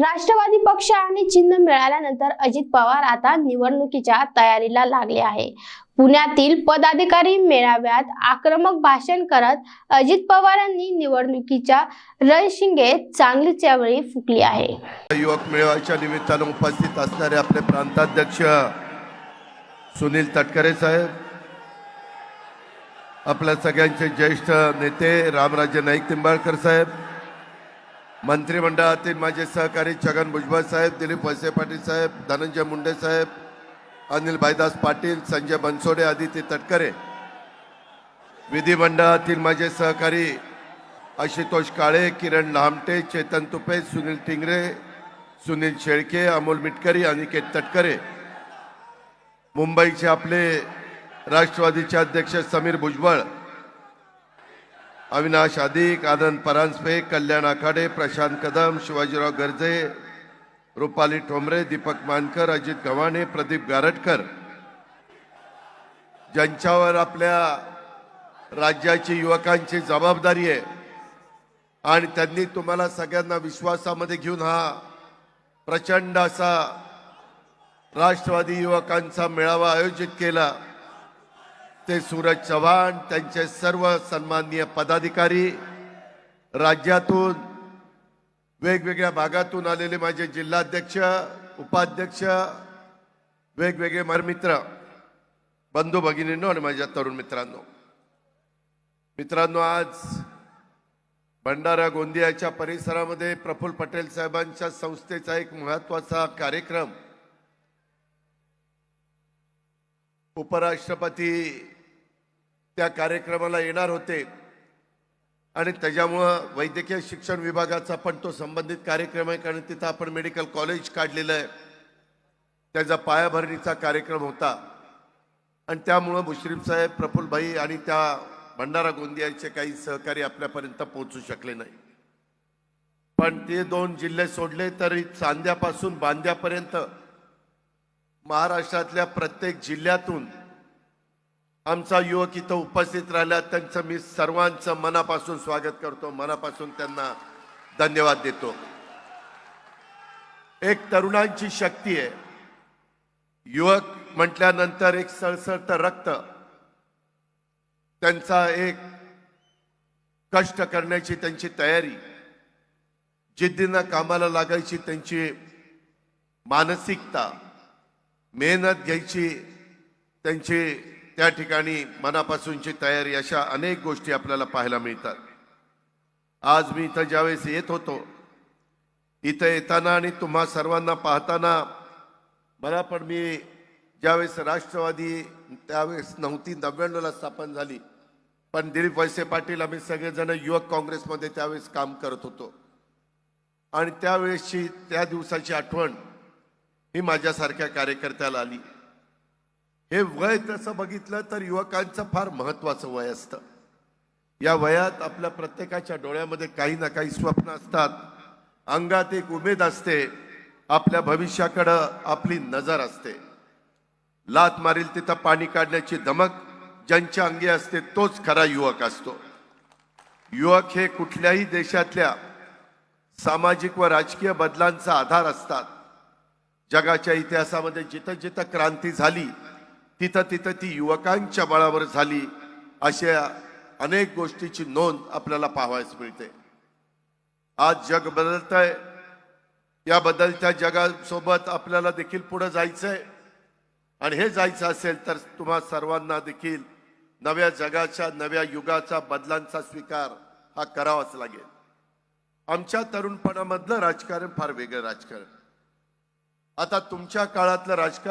राष्ट्रवादी पक्ष आणि चिन्ह मिळाल्यानंतर अजित पवार आता निवडणुकीच्या तयारीला लागले आहे. पुण्यातील पदाधिकारी मेळाव्यात आक्रमक भाषण करत अजित पवारांनी निवडणुकीच्या रणशिंगे चांगलीच यावेळी फुकली आहे. युवक मेळाव्याच्या निमित्तानं उपस्थित असणारे आपले प्रांताध्यक्ष सुनील तटकरे साहेब आपल्या सगळ्यांचे ज्येष्ठ नेते रामराजे नाईक निंबाळकर साहेब मंत्रिमंडळातील माझे सहकारी छगन भुजबळ साहेब दिलीप वळसे पाटील साहेब धनंजय मुंडे साहेब अनिल भाईदास पाटील संजय बनसोडे आदित्य तटकरे. विधिमंडळातील माझे सहकारी आशुतोष काळे किरण लामटे चेतन तुपे सुनील टिंगरे सुनील शेळके अमोल मिटकरी अनिकेत तटकरे. मुंबईचे आपले राष्ट्रवादीचे अध्यक्ष समीर भुजबळ अविनाश अधिक आनंद परांजपे कल्याण आखाडे प्रशांत कदम शिवाजीराव गर्जे रुपाली ठोंबरे दीपक मानकर अजित गव्हाणे प्रदीप गारटकर. ज्यांच्यावर आपल्या राज्याची युवकांची जबाबदारी आहे आणि त्यांनी तुम्हाला सगळ्यांना विश्वासामध्ये घेऊन हा प्रचंड असा राष्ट्रवादी युवकांचा मेळावा आयोजित केला. ते सूरज चव्हाण त्यांचे सर्व सन्माननीय पदाधिकारी राज्यातून वेगवेगळ्या भागातून आलेले माझे जिल्हाध्यक्ष उपाध्यक्ष वेगवेगळे मित्र बंधू भगिनींनो आणि माझ्या तरुण मित्रांनो. मित्रांनो आज भंडारा गोंदियाच्या परिसरामध्ये प्रफुल्ल पटेल साहेबांच्या संस्थेचा एक महत्त्वाचा कार्यक्रम उपराष्ट्रपती त्या कार्यक्रमाला येणार होते. आणि त्याच्यामुळं वैद्यकीय शिक्षण विभागाचा पण तो संबंधित कार्यक्रम आहे कारण तिथं आपण मेडिकल कॉलेज काढलेलं आहे. त्याचा पायाभरणीचा कार्यक्रम होता. आणि त्यामुळं मुश्रीफ साहेब प्रफुल्लभाई आणि त्या भंडारा गोंदियाचे काही सहकारी आपल्यापर्यंत पोहोचू शकले नाही. पण ते दोन जिल्हे सोडले तरी चांद्यापासून बांद्यापर्यंत महाराष्ट्रातल्या प्रत्येक जिल्ह्यातून आमचा युवक इथं उपस्थित राहिला. त्यांचं मी सर्वांचं मनापासून स्वागत करतो. मनापासून त्यांना धन्यवाद देतो. एक तरुणांची शक्ती आहे. युवक म्हटल्यानंतर एक सळसळत रक्त त्यांचा एक कष्ट करण्याची त्यांची तयारी जिद्दीनं कामाला लागायची त्यांची मानसिकता मेहनत घ्यायची त्यांची त्या ठिकाणी मनापासूनची तयारी अशा अनेक गोष्टी आपल्याला पाहायला मिळतात. आज मी इथं ज्यावेळेस येत होतो इथं येताना आणि तुम्हा सर्वांना पाहताना मला पण मी ज्यावेळेस राष्ट्रवादी त्यावेळेस नव्हती नव्याण्णवला स्थापन झाली पण दिलीप वळसे पाटील आम्ही सगळेजण युवक काँग्रेसमध्ये त्यावेळेस काम करत होतो. आणि त्यावेळेसची त्या दिवसाची आठवण ही माझ्यासारख्या कार्यकर्त्याला आली. हे वय तसं बघितलं तर युवकांचं फार महत्वाचं वय असतं. या वयात आपल्या प्रत्येकाच्या डोळ्यामध्ये काही ना काही स्वप्न असतात. अंगात एक उमेद असते. आपल्या भविष्याकडं आपली नजर असते. लात मारील तिथं पाणी काढण्याची धमक ज्यांच्या अंगी असते तोच खरा युवक असतो. युवक हे कुठल्याही देशातल्या सामाजिक व राजकीय बदलांचा आधार असतात. जगाच्या इतिहासामध्ये जिथं जिथं क्रांती झाली तिथं तिथं ती युवकांच्या बळावर झाली अशा अनेक गोष्टीची नोंद आपल्याला पाहावयास मिळते. आज जग बदलत आहे या बदलत्या जगासोबत आपल्याला देखील पुढे जायचंय. आणि हे जायचं असेल तर तुम्हा सर्वांना देखील नव्या जगाच्या नव्या युगाचा बदलांचा स्वीकार हा करावाच लागेल. आमच्या तरुणपणामधलं राजकारण फार वेगळं राजकारण. आता तुमच्या काळातलं राजकारण